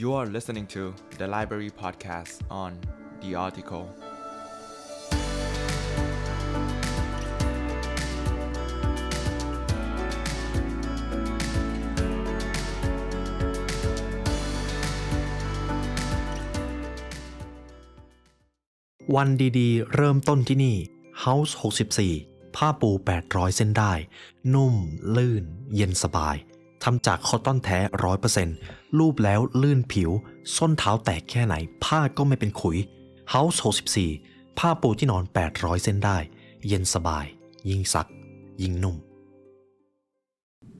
You are listening to the Library Podcast on The Article. "วันดีๆ เริ่มต้นที่นี่ House 64 ผ้าปู 800 เส้นได้ นุ่ม ลื่น เย็นสบาย ทำจากคอตตอนแท้100%รูปแล้วลื่นผิว ส้นเท้าแตกแค่ไหน ผ้าก็ไม่เป็นขุย House 64 ผ้าปูที่นอน 800 เส้นได้ เย็นสบาย ยิ่งซัก ยิ่งนุ่ม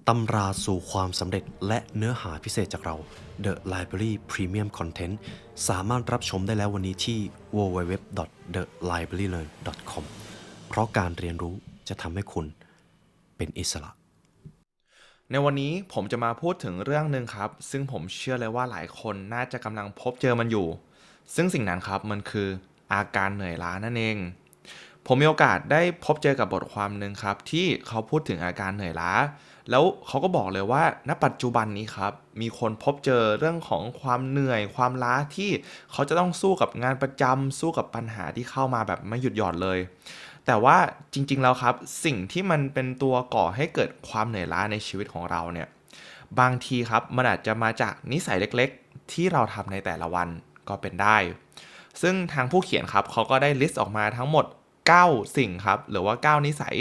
ตำราสู่ความสำเร็จและเนื้อหาพิเศษจากเรา The Library Premium Content สามารถรับชมได้แล้ววันนี้ที่ www.thelibrarylearn.com เพราะการเรียนรู้จะทำให้คุณเป็นอิสระ ในวันนี้ผมจะมาพูดถึงเรื่องหนึ่งครับ ซึ่งผมเชื่อเลยว่าหลายคนน่าจะกำลังพบเจอมันอยู่ ซึ่งสิ่งนั้นครับมันคืออาการเหนื่อยล้านั่นเอง ผมมีโอกาสได้พบเจอกับบทความหนึ่งครับ ที่เขาพูดถึงอาการเหนื่อยล้า แล้วเขาก็บอกเลยว่า ณปัจจุบันนี้ครับ มีคนพบเจอเรื่องของความเหนื่อยความล้าที่เขาจะต้องสู้กับงานประจำสู้กับปัญหาที่เข้ามาแบบไม่หยุดหย่อนเลย แต่ว่าจริงๆแล้วครับสิ่งที่มันเป็นตัวก่อให้เกิดความเหนื่อยล้าในชีวิตของเราเนี่ยบางทีครับมันอาจจะมาจากนิสัยเล็กๆ ที่เราทำในแต่ละวันก็เป็นได้ ซึ่งทางผู้เขียนครับเขาก็ได้ลิสต์ออกมาทั้งหมด 9 สิ่งครับหรือว่า 9 นิสัย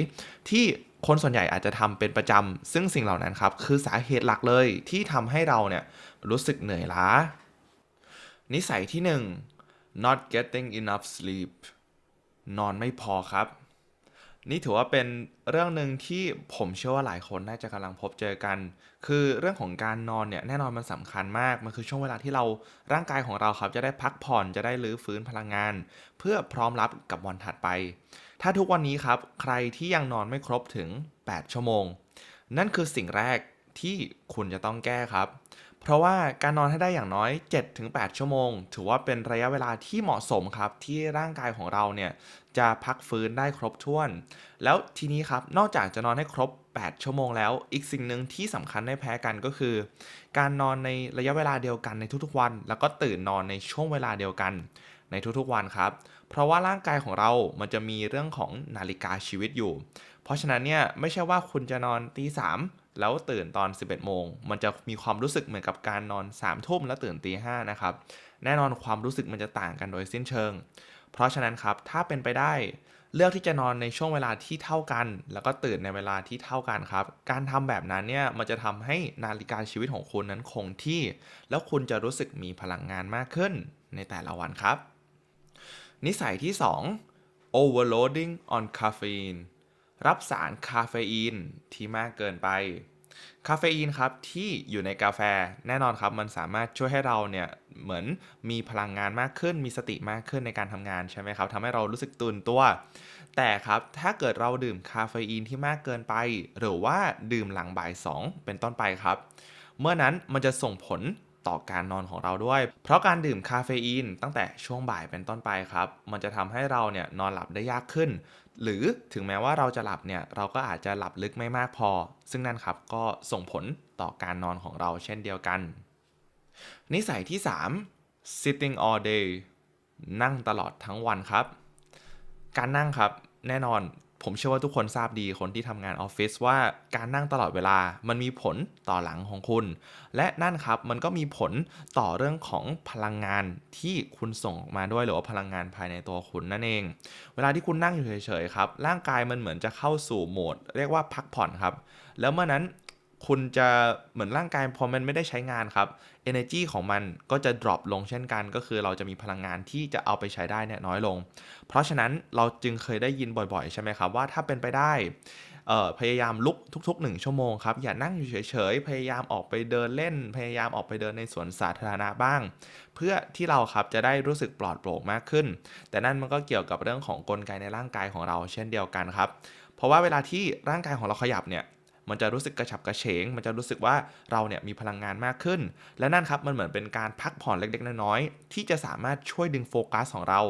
ที่คนส่วนใหญ่อาจจะทำเป็นประจำซึ่งสิ่งเหล่านั้นครับคือสาเหตุหลักเลยที่ทำให้เราเนี่ยรู้สึกเหนื่อยล้า นิสัยที่ 1 not getting enough sleep นอนไม่พอครับ นี่ถือว่าเป็นเรื่องหนึ่งที่ผมเชื่อว่าหลายคนน่าจะกำลังพบเจอกัน คือเรื่องของการนอนเนี่ยแน่นอนมันสำคัญมาก มันคือช่วงเวลาที่เราร่างกายของเราครับจะได้พักผ่อนจะได้รื้อฟื้นพลังงาน เพื่อพร้อมรับกับวันถัดไป ถ้าทุกวันนี้ครับใครที่ยังนอนไม่ครบถึง 8 ชั่วโมง นั่นคือสิ่งแรกที่คุณจะต้องแก้ครับ เพราะว่าการนอนให้ได้อย่างน้อย 7-8 ชั่วโมง ถือว่าเป็นระยะเวลาที่เหมาะสมครับ ที่ร่างกายของเราเนี่ยจะพักฟื้นได้ครบถ้วน แล้วทีนี้ครับนอกจากจะนอนให้ครบ 8 ชั่วโมงแล้ว อีกสิ่งหนึ่งที่สำคัญไม่แพ้กันก็คือ การนอนในระยะเวลาเดียวกันในทุกๆวัน แล้วก็ตื่นนอนในช่วงเวลาเดียวกันในทุกๆวันครับ เพราะว่าร่างกายของเรา มันจะมีเรื่องของนาฬิกาชีวิตอยู่ เพราะฉะนั้นเนี่ยไม่ใช่ว่าคุณจะนอนตีสาม แล้วตื่นตอน 11 โมง มันจะมีความรู้สึกเหมือนกับการนอน3ามทุ่มแล้วตื่นตีห้านะครับ แน่นอนความรู้สึกมันจะต่างกันโดยสิ้นเชิง เพราะฉะนั้นครับ ถ้าเป็นไปได้เลือกที่จะนอนในช่วงเวลาที่เท่ากัน แล้วก็ตื่นในเวลาที่เท่ากันครับ การทำแบบนั้นเนี่ยมันจะทำให้นาฬิกาชีวิตของคุณนั้นคงที่ แล้วคุณจะรู้สึกมีพลังงานมากขึ้นในแต่ละวันครับ นิสัยที่ 2 overloading on caffeine รับสารคาเฟอีนที่มากเกินไป คาเฟอีนครับที่อยู่ในกาแฟแน่นอนครับมันสามารถช่วยให้เราเนี่ยเหมือนมีพลังงานมากขึ้น มีสติมากขึ้นในการทำงานใช่ไหมครับทำให้เรารู้สึกตื่นตัว แต่ครับถ้าเกิดเราดื่มคาเฟอีนที่มากเกินไป หรือว่าดื่มหลังบ่าย 2 เป็นต้นไปครับ เมื่อนั้นมันจะส่งผล ต่อการนอนของเราด้วย เพราะการดื่มคาเฟอีนตั้งแต่ช่วงบ่ายเป็นต้นไปครับ มันจะทำให้เราเนี่ยนอนหลับได้ยากขึ้น หรือถึงแม้ว่าเราจะหลับเนี่ยเราก็อาจจะหลับลึกไม่มากพอ ซึ่งนั่นครับก็ส่งผลต่อการนอนของเราเช่นเดียวกัน นิสัยที่ 3 sitting all day นั่งตลอดทั้งวันครับ การนั่งครับแน่นอน ผมเชื่อว่าทุกคนทราบดีคนที่ทำงานออฟฟิศว่าการนั่งตลอดเวลามันมีผลต่อหลังของคุณ และนั่นครับมันก็มีผลต่อเรื่องของพลังงานที่คุณส่งออกมาด้วยหรือว่าพลังงานภายในตัวคุณนั่นเอง เวลาที่คุณนั่งอยู่เฉยๆครับร่างกายมันเหมือนจะเข้าสู่โหมด เรียกว่าพักผ่อนครับ แล้วเมื่อนั้น คุณจะเหมือนร่างกายพอมันไม่ได้ใช้งานครับ energy ของมันก็จะ drop ลงเช่นกัน ก็คือเราจะมีพลังงานที่จะเอาไปใช้ได้เนี่ยน้อยลง เพราะฉะนั้นเราจึงเคยได้ยินบ่อยๆ ใช่ไหมครับ ว่าถ้าเป็นไปได้พยายามลุกทุกๆ 1 ชั่วโมงครับ อย่านั่งอยู่เฉยๆ พยายามออกไปเดินเล่น พยายามออกไปเดินในสวนสาธารณะบ้าง เพื่อที่เราครับจะได้รู้สึกปลอดโปร่งมากขึ้น แต่นั่นมันก็เกี่ยวกับเรื่องของกลไกในร่างกายของเราเช่นเดียวกันครับ เพราะว่าเวลาที่ร่างกายของเราขยับเนี่ย มันจะรู้สึกกระฉับกระเฉง มันจะรู้สึกว่าเราเนี่ยมีพลังงานมากขึ้น และนั่นครับมันเหมือนเป็นการพักผ่อนเล็กๆน้อยๆที่จะสามารถช่วยดึงโฟกัสของเรา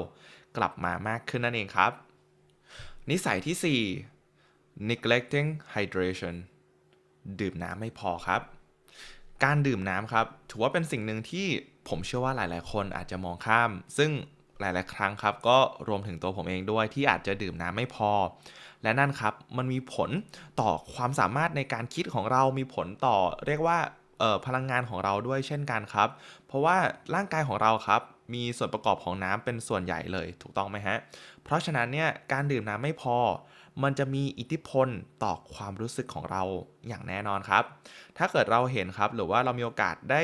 กลับมามากขึ้นนั่นเองครับ นิสัยที่ 4 neglecting hydration ดื่มน้ำไม่พอครับ การดื่มน้ำครับถือว่าเป็นสิ่งหนึ่งที่ผมเชื่อว่าหลายๆ คนอาจจะมองข้าม ซึ่งหลาย ๆ ครั้งครับ ก็รวมถึงตัวผมเองด้วยที่อาจจะดื่มน้ำไม่พอ และนั่นครับมันมีผลต่อความสามารถในการคิดของเรามีผลต่อเรียกว่าพลังงานของเราด้วยเช่นกันครับ เพราะว่าร่างกายของเราครับมีส่วนประกอบของน้ำเป็นส่วนใหญ่เลยถูกต้องไหมฮะ เพราะฉะนั้นเนี่ยการดื่มน้ำไม่พอ มันจะมีอิทธิพลต่อความรู้สึกของเราอย่างแน่นอนครับ ถ้าเกิดเราเห็นครับหรือว่าเรามีโอกาสได้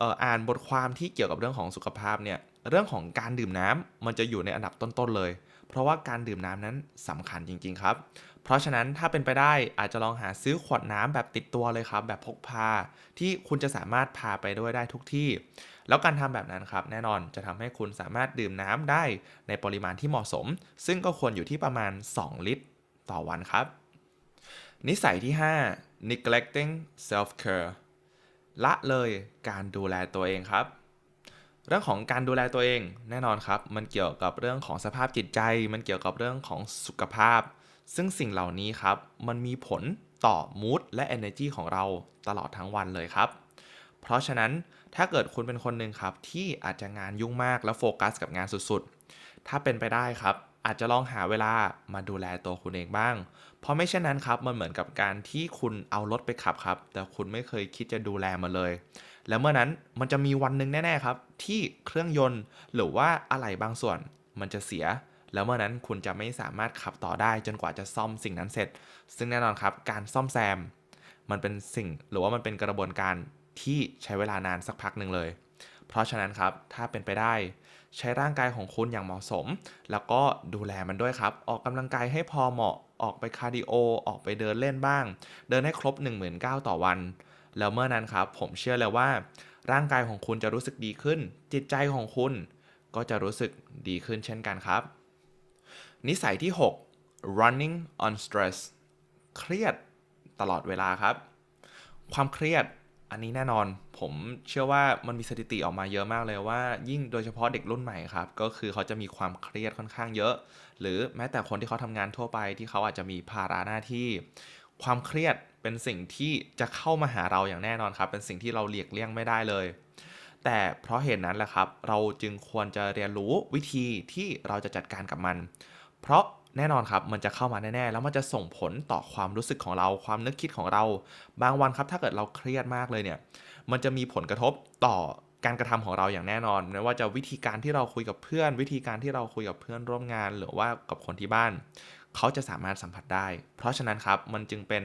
อ่ออ่านบทความที่เกี่ยวกับเรื่องของสุขภาพเนี่ยเรื่องของการดื่มน้ำมันจะอยู่ในอันดับต้นๆเลย เพราะว่าการดื่มน้ำนั้นสำคัญจริง ๆ ครับ เพราะฉะนั้นถ้าเป็นไปได้อาจจะลองหาซื้อขวดน้ำแบบติดตัวเลยครับ แบบพกพาที่คุณจะสามารถพาไปด้วยได้ทุกที่ แล้วการทำแบบนั้นครับแน่นอนจะทำให้คุณสามารถดื่มน้ำได้ในปริมาณที่เหมาะสม ซึ่งก็ควรอยู่ที่ประมาณ 2 ลิตร ต่อวันครับ นิสัยที่ 5 neglecting self care ละเลยการดูแลตัวเองครับ เรื่องของการดูแลตัวเองแน่นอนครับ มันเกี่ยวกับเรื่องของสภาพจิตใจ มันเกี่ยวกับเรื่องของสุขภาพ ซึ่งสิ่งเหล่านี้ครับ มันมีผลต่อ mood และ energy ของเราตลอดทั้งวันเลยครับ เพราะฉะนั้นถ้าเกิดคุณเป็นคนหนึ่งครับ ที่อาจจะงานยุ่งมากแล้วโฟกัสกับงานสุดๆ ถ้าเป็นไปได้ครับ อาจจะลองหาเวลามาดูแลตัวคุณเองบ้าง เพราะไม่เช่นนั้นครับ มันเหมือนกับการที่คุณเอารถไปขับครับ แต่คุณไม่เคยคิดจะดูแลมันเลย แล้วเมื่อนั้นมันจะมีวันหนึ่งแน่ๆครับ ที่เครื่องยนต์หรือว่าอะไหล่บางส่วน มันจะเสีย แล้วเมื่อนั้นคุณจะไม่สามารถขับต่อได้จนกว่าจะซ่อมสิ่งนั้นเสร็จ ซึ่งแน่นอนครับการซ่อมแซม มันเป็นสิ่งหรือว่ามันเป็นกระบวนการที่ใช้เวลานานสักพักหนึ่งเลย เพราะฉะนั้นครับถ้าเป็นไปได้ ใช้ร่างกายของคุณอย่างเหมาะสม แล้วก็ดูแลมันด้วยครับ ออกกำลังกายให้พอเหมาะ ออกไปคาร์ดิโอ ออกไปเดินเล่นบ้าง เดินให้ครบ 19,000ต่อวัน แล้วเมื่อนั้นครับ ผมเชื่อเลยว่า ร่างกายของคุณจะรู้สึกดีขึ้น จิตใจของคุณ ก็จะรู้สึกดีขึ้นเช่นกันครับ นิสัยที่ 6 running on stress เครียดตลอดเวลาครับ ความเครียด อันนี้แน่นอนผมเชื่อว่ามันมีสถิติออกมาเยอะมากเลยว่า ยิ่งโดยเฉพาะเด็กรุ่นใหม่ครับ ก็คือเขาจะมีความเครียดค่อนข้างเยอะ หรือแม้แต่คนที่เขาทำงานทั่วไปที่เขาอาจจะมีภาระหน้าที่ ความเครียดเป็นสิ่งที่จะเข้ามาหาเราอย่างแน่นอนครับ เป็นสิ่งที่เราเลียกเลี่ยงไม่ได้เลย แต่เพราะเหตุนั้นแหละครับ เราจึงควรจะเรียนรู้วิธีที่เราจะจัดการกับมัน เพราะ แน่นอนครับมันจะเข้ามาแน่ๆ แล้วมันจะส่งผลต่อความรู้สึกของเรา ความนึกคิดของเรา บางวันครับถ้าเกิดเราเครียดมากเลยเนี่ย มันจะมีผลกระทบต่อการกระทำของเราอย่างแน่นอนไม่ว่าจะวิธีการที่เราคุยกับเพื่อน วิธีการที่เราคุยกับเพื่อนร่วมงาน หรือว่ากับคนที่บ้าน เขาจะสามารถสัมผัสได้ เพราะฉะนั้นครับมันจึงเป็น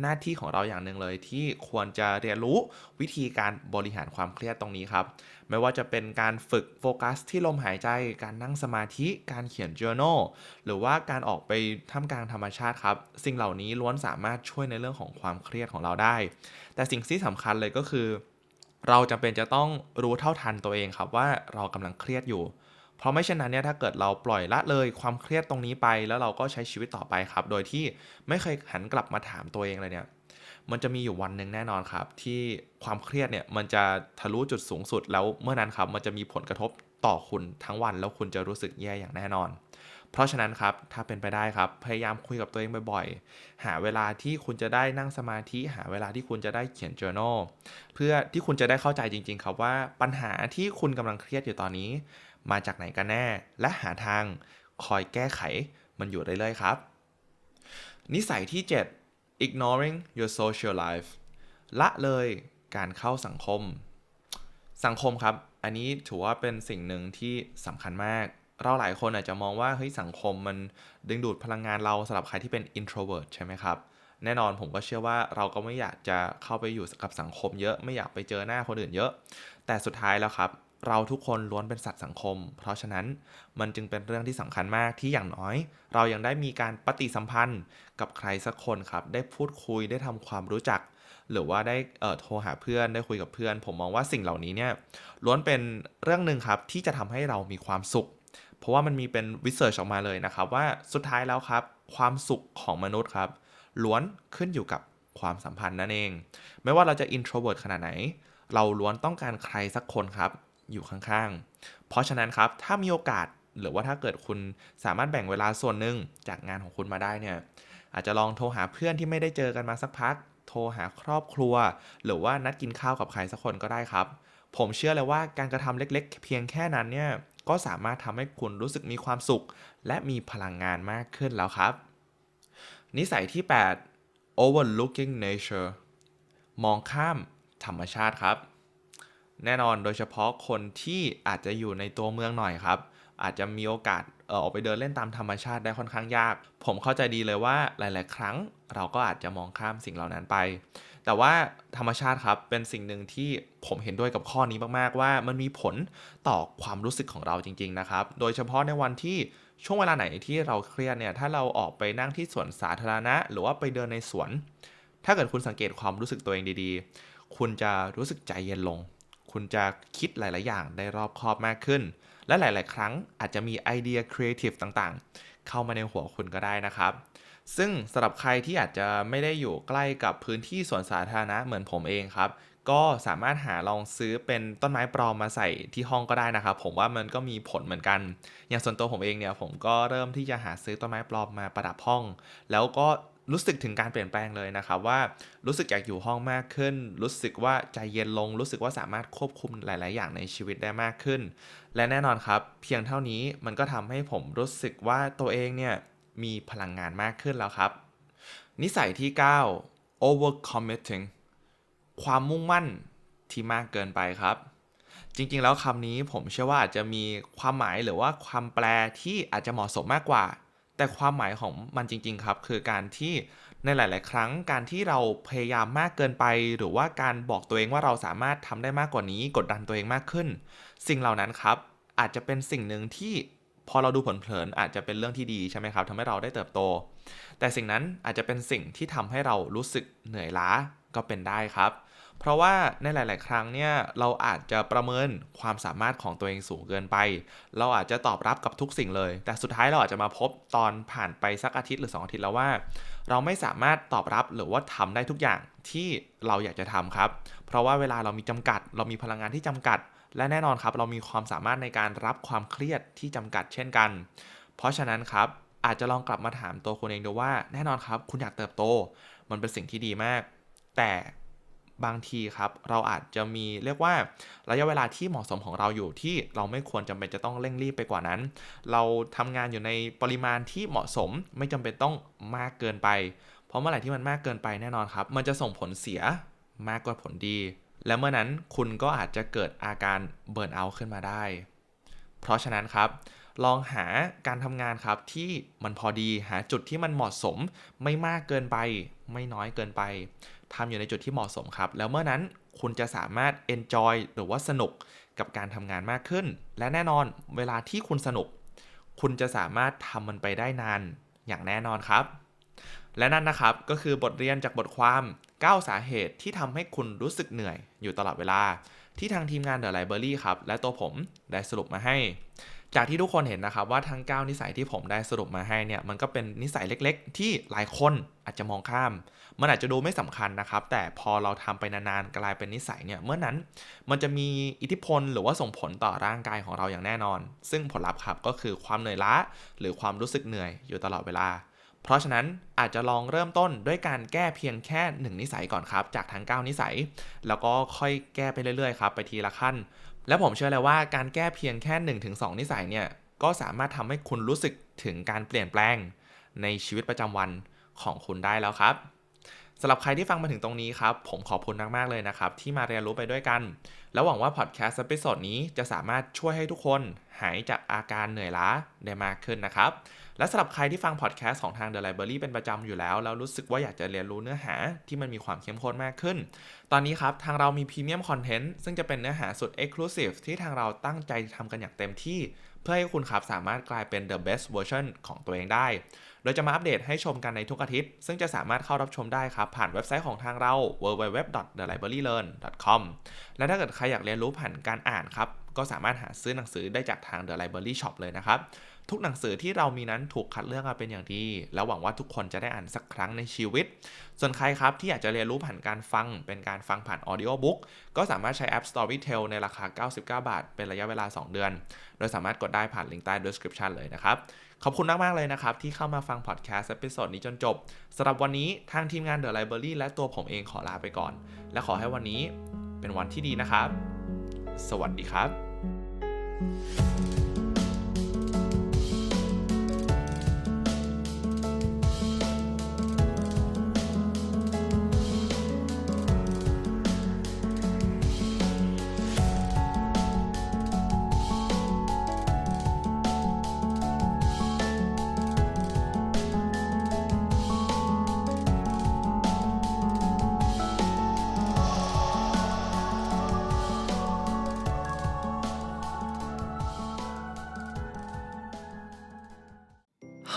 หน้าที่ของเราอย่างหนึ่งเลย ที่ควรจะเรียนรู้วิธีการบริหารความเครียดตรงนี้ครับ ไม่ว่าจะเป็นการฝึกโฟกัสที่ลมหายใจ การนั่งสมาธิ การเขียน journal หรือว่าการออกไปท่ามกลางธรรมชาติครับ สิ่งเหล่านี้ล้วนสามารถช่วยในเรื่องของความเครียดของเราได้ แต่สิ่งที่สำคัญเลยก็คือ เราจำเป็นจะต้องรู้เท่าทันตัวเองครับว่าเรากำลังเครียดอยู่ เพราะไม่เช่นนั้นเนี่ยถ้าเกิดเราปล่อยละเลยความเครียดตรงนี้ไป แล้วเราก็ใช้ชีวิตต่อไปครับ โดยที่ไม่เคยหันกลับมาถามตัวเองเลยเนี่ยมันจะมีอยู่วันหนึ่งแน่นอนครับ ที่ความเครียดเนี่ยมันจะทะลุจุดสูงสุดแล้วเมื่อนั้นครับมันจะมีผลกระทบต่อคุณทั้งวันแล้วคุณจะรู้สึกแย่อย่างแน่นอน เพราะฉะนั้นครับถ้าเป็นไปได้ครับพยายามคุยกับตัวเองบ่อยๆ หาเวลาที่คุณจะได้นั่งสมาธิ หาเวลาที่คุณจะได้เขียน journal เพื่อที่คุณจะได้เข้าใจจริง ๆ ครับว่าปัญหาที่คุณกำลังเครียดอยู่ตอนนี้ มาจากไหนกันแน่ และหาทางคอยแก้ไขมันอยู่เรื่อยๆครับ นิสัยที่ 7 ignoring your social life ละเลยการเข้าสังคม สังคมครับ อันนี้ถือว่าเป็นสิ่งหนึ่งที่สำคัญมาก เราหลายคนอาจจะมองว่าเฮ้ยสังคมมันดึงดูดพลังงานเราสำหรับใครที่เป็น introvert ใช่ไหมครับแน่นอนผมก็เชื่อว่าเราก็ไม่อยากจะเข้าไปอยู่กับสังคมเยอะไม่อยากไปเจอหน้าคนอื่นเยอะ แต่สุดท้ายแล้วครับ เราทุกคนล้วนเป็นสัตว์สังคม เพราะฉะนั้นมันจึงเป็นเรื่องที่สำคัญมากที่อย่างน้อย เรายังได้มีการปฏิสัมพันธ์กับใครสักคนครับ ได้พูดคุยได้ทำความรู้จัก หรือว่าได้โทรหาเพื่อนได้คุยกับเพื่อน ผมมองว่าสิ่งเหล่านี้เนี่ยล้วนเป็นเรื่องหนึ่งครับที่จะทำให้เรามีความสุข เพราะว่ามันมีเป็นวิจัยออกมาเลยนะครับ ว่าสุดท้ายแล้วครับ ความสุขของมนุษย์ครับ ล้วนขึ้นอยู่กับความสัมพันธ์นั่นเอง ไม่ว่าเราจะ introvert ขนาดไหน เราล้วนต้องการใครสักคนครับ อยู่ข้างๆ เพราะฉะนั้นครับ ถ้ามีโอกาสหรือว่าถ้าเกิดคุณสามารถแบ่งเวลาส่วนหนึ่งจากงานของคุณมาได้เนี่ย อาจจะลองโทรหาเพื่อนที่ไม่ได้เจอกันมาสักพัก โทรหาครอบครัว หรือว่านัดกินข้าวกับใครสักคนก็ได้ครับ ผมเชื่อเลยว่าการกระทำเล็กๆ เพียงแค่นั้นเนี่ย ก็สามารถทำให้คุณรู้สึกมีความสุข และมีพลังงานมากขึ้นแล้วครับ นิสัยที่ 8 overlooking nature มองข้ามธรรมชาติครับ แน่นอนโดยเฉพาะคนที่อาจจะอยู่ในตัวเมืองหน่อยครับ อาจจะมีโอกาสเออออกไปเดินเล่นตามธรรมชาติได้ค่อนข้างยาก ผมเข้าใจดีเลยว่าหลาย ๆ ครั้งเราก็อาจจะมองข้ามสิ่งเหล่านั้นไป แต่ว่าธรรมชาติครับเป็นสิ่งหนึ่งที่ผมเห็นด้วยกับข้อนี้มาก ๆ ว่ามันมีผลต่อความรู้สึกของเราจริง ๆ นะครับ โดยเฉพาะในวันที่ช่วงเวลาไหนที่เราเครียดเนี่ย ถ้าเราออกไปนั่งที่สวนสาธารณะ หรือว่าไปเดินในสวน ถ้าเกิดคุณสังเกตความรู้สึกตัวเองดี ๆ คุณจะรู้สึกใจเย็นลง คุณจะคิดหลาย ๆ อย่างได้รอบคอบมากขึ้น และหลาย ๆ ครั้งอาจจะมีไอเดียครีเอทีฟต่าง ๆ เข้ามาในหัวคุณก็ได้นะครับ ซึ่งสำหรับใครที่อาจจะไม่ได้อยู่ใกล้กับพื้นที่สวนสาธารณะเหมือนผมเองครับ ก็สามารถหาลองซื้อเป็นต้นไม้ปลอมมาใส่ที่ห้องก็ได้นะครับ ผมว่ามันก็มีผลเหมือนกัน อย่างส่วนตัวผมเองเนี่ยผมก็เริ่มที่จะหาซื้อต้นไม้ปลอมมาประดับห้อง แล้วก็ รู้สึกถึงการเปลี่ยนแปลงเลยนะครับว่ารู้สึกอยากอยู่ห้องมากขึ้น รู้สึกว่าใจเย็นลง รู้สึกว่าสามารถควบคุมหลาย ๆ อย่างในชีวิตได้มากขึ้น และแน่นอนครับ เพียงเท่านี้มันก็ทำให้ผมรู้สึกว่าตัวเองเนี่ยมีพลังงานมากขึ้นแล้วครับ นิสัยที่ 9 over committing ความมุ่งมั่นที่มากเกินไปครับ จริง ๆ แล้วคำนี้ผมเชื่อว่าอาจจะมีความหมายหรือว่าความแปลที่อาจจะเหมาะสมมากกว่า แต่ความหมายของมันจริง ๆ ครับ คือการที่ในหลาย ๆ ครั้งการที่เราพยายามมากเกินไป หรือว่าการบอกตัวเองว่าเราสามารถทำได้มากกว่านี้ กดดันตัวเองมากขึ้น สิ่งเหล่านั้นครับ อาจจะเป็นสิ่งหนึ่งที่พอเราดูเผินอาจจะเป็นเรื่องที่ดีใช่ไหมครับทำให้เราได้เติบโต แต่สิ่งนั้นอาจจะเป็นสิ่งที่ทำให้เรารู้สึกเหนื่อยล้าก็เป็นได้ครับ เพราะว่าในหลาย ๆ ครั้งเนี่ยเราอาจจะประเมินความสามารถของตัวเองสูงเกินไป เราอาจจะตอบรับกับทุกสิ่งเลย แต่สุดท้ายเราอาจจะมาพบตอนผ่านไปสักอาทิตย์หรือ 2 อาทิตย์แล้วว่า เราไม่สามารถตอบรับหรือว่าทำได้ทุกอย่างที่เราอยากจะทำครับ เพราะว่าเวลาเรามีจำกัด เรามีพลังงานที่จำกัด และแน่นอนครับ เรามีความสามารถในการรับความเครียดที่จำกัดเช่นกัน เพราะฉะนั้นครับอาจจะลองกลับมาถามตัวคุณเองดูว่า แน่นอนครับ คุณอยากเติบโต มันเป็นสิ่งที่ดีมาก แต่ บางทีครับเราอาจจะมีเรียกว่าระยะเวลาที่เหมาะสมของเราอยู่ที่เราไม่ควรจำเป็นจะต้องเร่งรีบไปกว่านั้น เราทำงานอยู่ในปริมาณที่เหมาะสมไม่จำเป็นต้องมากเกินไป เพราะเมื่อไหร่ที่มันมากเกินไปแน่นอนครับ มันจะส่งผลเสียมากกว่าผลดี และเมื่อนั้นคุณก็อาจจะเกิดอาการเบิร์นเอาท์ขึ้นมาได้ เพราะฉะนั้นครับลองหาการทำงานครับที่มันพอดีหาจุดที่มันเหมาะสมไม่มากเกินไป ไม่น้อยเกินไป ทำอยู่ในจุดที่เหมาะสมครับ แล้วเมื่อนั้นคุณจะสามารถ enjoy หรือว่าสนุกกับการทำงานมากขึ้น และแน่นอนเวลาที่คุณสนุก คุณจะสามารถทำมันไปได้นานอย่างแน่นอนครับ และนั่นนะครับก็คือบทเรียนจากบทความ 9 สาเหตุที่ทำให้คุณรู้สึกเหนื่อยอยู่ตลอดเวลา ที่ทางทีมงาน The Library ครับ และตัวผมได้สรุปมาให้ จากที่ทุกคนเห็นนะครับว่าทั้ง 9 นิสัยที่ผมได้สรุปมาให้เนี่ยมันก็เป็นนิสัยเล็กๆ ที่หลายคนอาจจะมองข้าม มันอาจจะดูไม่สำคัญนะครับ แต่พอเราทำไปนานๆกลายเป็นนิสัยเนี่ยเมื่อนั้นมันจะมีอิทธิพลหรือว่าส่งผลต่อร่างกายของเราอย่างแน่นอน ซึ่งผลลัพธ์ครับก็คือความเหนื่อยล้า หรือความรู้สึกเหนื่อยอยู่ตลอดเวลา เพราะฉะนั้นอาจจะลองเริ่มต้นด้วยการแก้เพียงแค่ 1 นิสัยก่อนครับ จากทั้ง 9 นิสัย แล้วก็ค่อยแก้ไปเรื่อยๆครับไปทีละขั้น และผมเชื่อแล้ว่าการแก้เพียงแค่ 1-2 นิสัยเนี่ย ก็สามารถทำให้คุณรู้สึกถึงการเปลี่ยนแปลงในชีวิตประจำวันของคุณได้แล้วครับ สำหรับใครที่ฟังมาถึงตรงนี้ครับ ผมขอบคุณมาก ๆ เลยนะครับ ที่มาเรียนรู้ไปด้วยกัน แล้วหวังว่าพอดแคสต์เอพิโซดนี้จะสามารถช่วยให้ทุกคนหายจากอาการเหนื่อยล้าได้มากขึ้นนะครับ และสำหรับใครที่ฟังพอดแคสต์ของทาง The Library เป็นประจำอยู่แล้ว แล้วรู้สึกว่าอยากจะเรียนรู้เนื้อหาที่มันมีความเข้มข้นมากขึ้น ตอนนี้ครับ ทางเรามีพรีเมียมคอนเทนต์ซึ่งจะเป็นเนื้อหาสุด Exclusive ที่ทางเราตั้งใจทำกันอย่างเต็มที่ พื่อให้คุณครับสามารถกลายเป็น the best version ของตัวเองได้ โดยจะมาอัปเดตให้ชมกันในทุกอาทิตย์ ซึ่งจะสามารถเข้ารับชมได้ครับ ผ่านเว็บไซต์ของทางเรา www.thelibrarylearn.com และถ้าเกิดใครอยากเรียนรู้ผ่านการอ่านครับ ก็สามารถหาซื้อหนังสือได้จากทาง The Library Shop เลยนะครับ ทุกหนังสือที่เรามีนั้นถูกคัดเลือกมาเป็นอย่างดี แล้วหวังว่าทุกคนจะได้อ่านสักครั้งในชีวิต ส่วนใครครับที่อยากจะเรียนรู้ผ่านการฟัง เป็นการฟังผ่าน Audio Book ก็สามารถใช้แอป Storytel ในราคา 99 บาท เป็นระยะเวลา 2 เดือน โดยสามารถกดได้ผ่านลิงก์ใต้ description เลยนะครับ ขอบคุณมาก ๆ เลยนะครับ ที่เข้ามาฟังพอดแคสต์ e พิโซดนี้จนจบสำหรับวันนี้ทางทีมงาน The Library และตัวผมเองขอลาไปก่อน และขอให้วันนี้เป็นวันที่ดีนะครับ สวัสดีครับ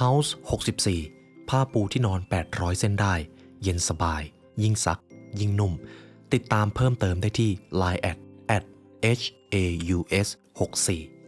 House 64 ผ้าปูที่นอน 800 เส้นได้ เย็นสบาย ยิ่งซัก ยิ่งนุ่ม ติดตามเพิ่มเติมได้ที่ Line at at h a u s 64